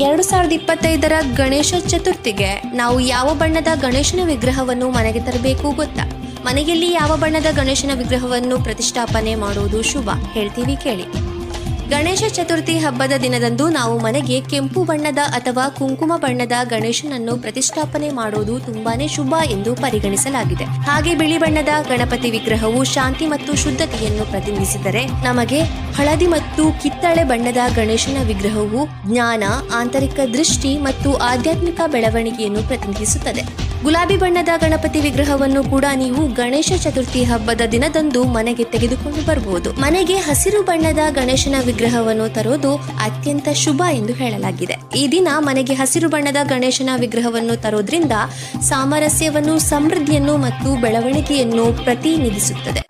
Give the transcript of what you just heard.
ಎರಡು ಸಾವಿರದ ಇಪ್ಪತ್ತೈದರ ಗಣೇಶ ಚತುರ್ಥಿಗೆ ನಾವು ಯಾವ ಬಣ್ಣದ ಗಣೇಶನ ವಿಗ್ರಹವನ್ನು ಮನೆಗೆ ತರಬೇಕು ಗೊತ್ತಾ? ಮನೆಯಲ್ಲಿ ಯಾವ ಬಣ್ಣದ ಗಣೇಶನ ವಿಗ್ರಹವನ್ನು ಪ್ರತಿಷ್ಠಾಪನೆ ಮಾಡುವುದು ಶುಭ? ಹೇಳ್ತೀವಿ ಕೇಳಿ. ಗಣೇಶ ಚತುರ್ಥಿ ಹಬ್ಬದ ದಿನದಂದು ನಾವು ಮನೆಗೆ ಕೆಂಪು ಬಣ್ಣದ ಅಥವಾ ಕುಂಕುಮ ಬಣ್ಣದ ಗಣೇಶನನ್ನು ಪ್ರತಿಷ್ಠಾಪನೆ ಮಾಡುವುದು ತುಂಬಾನೇ ಶುಭ ಎಂದು ಪರಿಗಣಿಸಲಾಗಿದೆ. ಹಾಗೆ ಬಿಳಿ ಬಣ್ಣದ ಗಣಪತಿ ವಿಗ್ರಹವು ಶಾಂತಿ ಮತ್ತು ಶುದ್ಧತೆಯನ್ನು ಪ್ರತಿನಿಧಿಸಿದರೆ ನಮಗೆ ಹಳದಿ ಮತ್ತು ಕಿತ್ತಳೆ ಬಣ್ಣದ ಗಣೇಶನ ವಿಗ್ರಹವು ಜ್ಞಾನ, ಆಂತರಿಕ ದೃಷ್ಟಿ ಮತ್ತು ಆಧ್ಯಾತ್ಮಿಕ ಬೆಳವಣಿಗೆಯನ್ನು ಪ್ರತಿನಿಧಿಸುತ್ತದೆ ಗುಲಾಬಿ ಬಣ್ಣದ ಗಣಪತಿ ವಿಗ್ರಹವನ್ನು ಕೂಡ ನೀವು ಗಣೇಶ ಚತುರ್ಥಿ ಹಬ್ಬದ ದಿನದಂದು ಮನೆಗೆ ತೆಗೆದುಕೊಂಡು ಬರಬಹುದು ಮನೆಗೆ ಹಸಿರು ಬಣ್ಣದ ಗಣೇಶನ ವಿಗ್ರಹವನ್ನು ತರೋದು ಅತ್ಯಂತ ಶುಭ ಎಂದು ಹೇಳಲಾಗಿದೆ. ಈ ದಿನ ಮನೆಗೆ ಹಸಿರು ಬಣ್ಣದ ಗಣೇಶನ ವಿಗ್ರಹವನ್ನು ತರೋದ್ರಿಂದ ಸಾಮರಸ್ಯವನ್ನು, ಸಮೃದ್ಧಿಯನ್ನು ಮತ್ತು ಬೆಳವಣಿಗೆಯನ್ನು ಪ್ರತಿನಿಧಿಸುತ್ತದೆ.